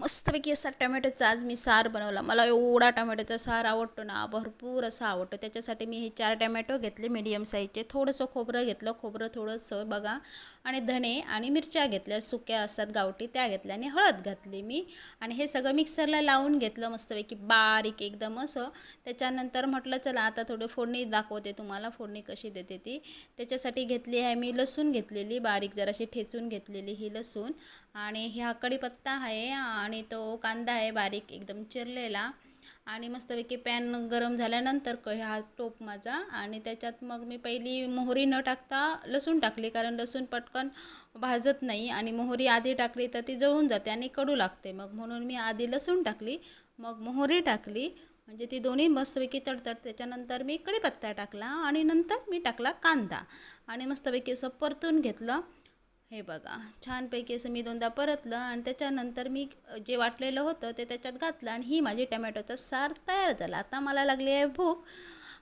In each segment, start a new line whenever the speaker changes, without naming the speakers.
मस्तपैकी असा टमॅटोचा आज मी सार बनवला. मला एवढा टमॅटोचा सार आवडतो ना भरपूर असा आवडतो. त्याच्यासाठी मी हे चार टमॅटो घेतले मीडियम साईजचे थोडंसं खोबरं घेतलं खोबरं थोडंसं बघा. आणि धणे आणि मिरच्या घेतल्या सुक्या असतात गावठी त्या घेतल्या आणि हळद घातली मी. आणि हे सगळं मिक्सरला लावून घेतलं मस्तपैकी बारीक एकदम असं. त्याच्यानंतर म्हटलं चला आता थोडं फोडणी दाखवते तुम्हाला फोडणी कशी देते ती. त्याच्यासाठी घेतली आहे मी लसूण घेतलेली बारीक जराशी ठेचून घेतलेली ही लसूण. आणि ह्या कढीपत्ता आहे आणि तो कांदा आहे बारीक एकदम चिरलेला. आणि मस्तपैकी पॅन गरम झाल्यानंतर क हा टोप माझा. आणि त्याच्यात मग मी पहिली मोहरी न टाकता लसूण टाकली कारण लसूण पटकन भाजत नाही. आणि मोहरी आधी टाकली तर ती जळून जाते आणि कडू लागते. मग म्हणून मी आधी लसूण टाकली मग मोहरी टाकली. म्हणजे ती दोन्ही मस्तपैकी तडतड त्याच्यानंतर मी कढीपत्ता टाकला आणि नंतर मी टाकला कांदा. आणि मस्तपैकी असं परतून घेतलं. हे बघा छानपैकी असं मी दोनदा परतलं आणि त्याच्यानंतर मी जे वाटलेलं होतं ते त्याच्यात घातलं आणि ही माझी टमॅटोचा सार तयार झाला. आता मला लागली आहे भूक.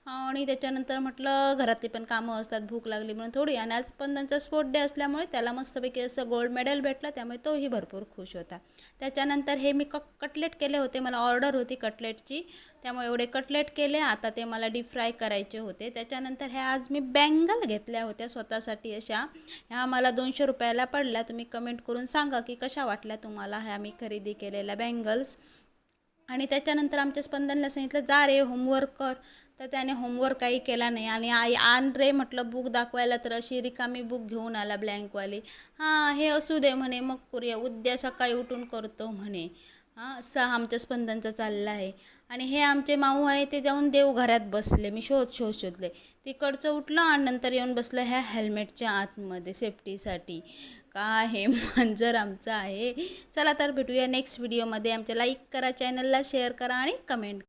आणि त्याच्यानंतर म्हटलं घरातली पण कामं असतात भूक लागली म्हणून थोडी. आणि आज पण त्यांचा स्पोर्ट डे असल्यामुळे त्याला मस्तपैकी असं गोल्ड मेडल भेटलं त्यामुळे तोही भरपूर खुश होता. त्याच्यानंतर हे मी क कटलेट केले होते मला ऑर्डर होती कटलेटची. त्यामुळे एवढे कटलेट केले आता ते मला डीप फ्राय करायचे होते. त्याच्यानंतर ह्या आज मी बँगल घेतल्या होत्या स्वतःसाठी अशा. ह्या मला दोनशे रुपयाला पडल्या. तुम्ही कमेंट करून सांगा की कशा वाटल्या तुम्हाला ह्या मी खरेदी केलेल्या बँगल्स. आणि त्याच्यानंतर आमच्या स्पंदनला सांगितलं जा रे होमवर्क कर. तर त्याने होमवर्क काही केला नाही. आणि आई आण रे म्हटलं बुक दाखवायला तर अशी रिकामी बुक घेऊन आला ब्लँकवाली हां हे असू दे म्हणे मग करूया. उद्या सकाळी उठून करतो म्हणे. हां सहा आमच्या स्पंदनचा चालला आहे. आणि हे आमचे माऊ आहे ते जाऊन देवघरात बसले. मी शोध शोध शोधले. तिकडचं उठलं आणि नंतर येऊन बसलं ह्या हेल्मेटच्या आतमध्ये सेफ्टीसाठी काय हे मांजर आमचं आहे. चला तर भेटूया नेक्स्ट व्हिडिओमध्ये आमच्या लाईक करा चॅनलला शेअर करा आणि कमेंट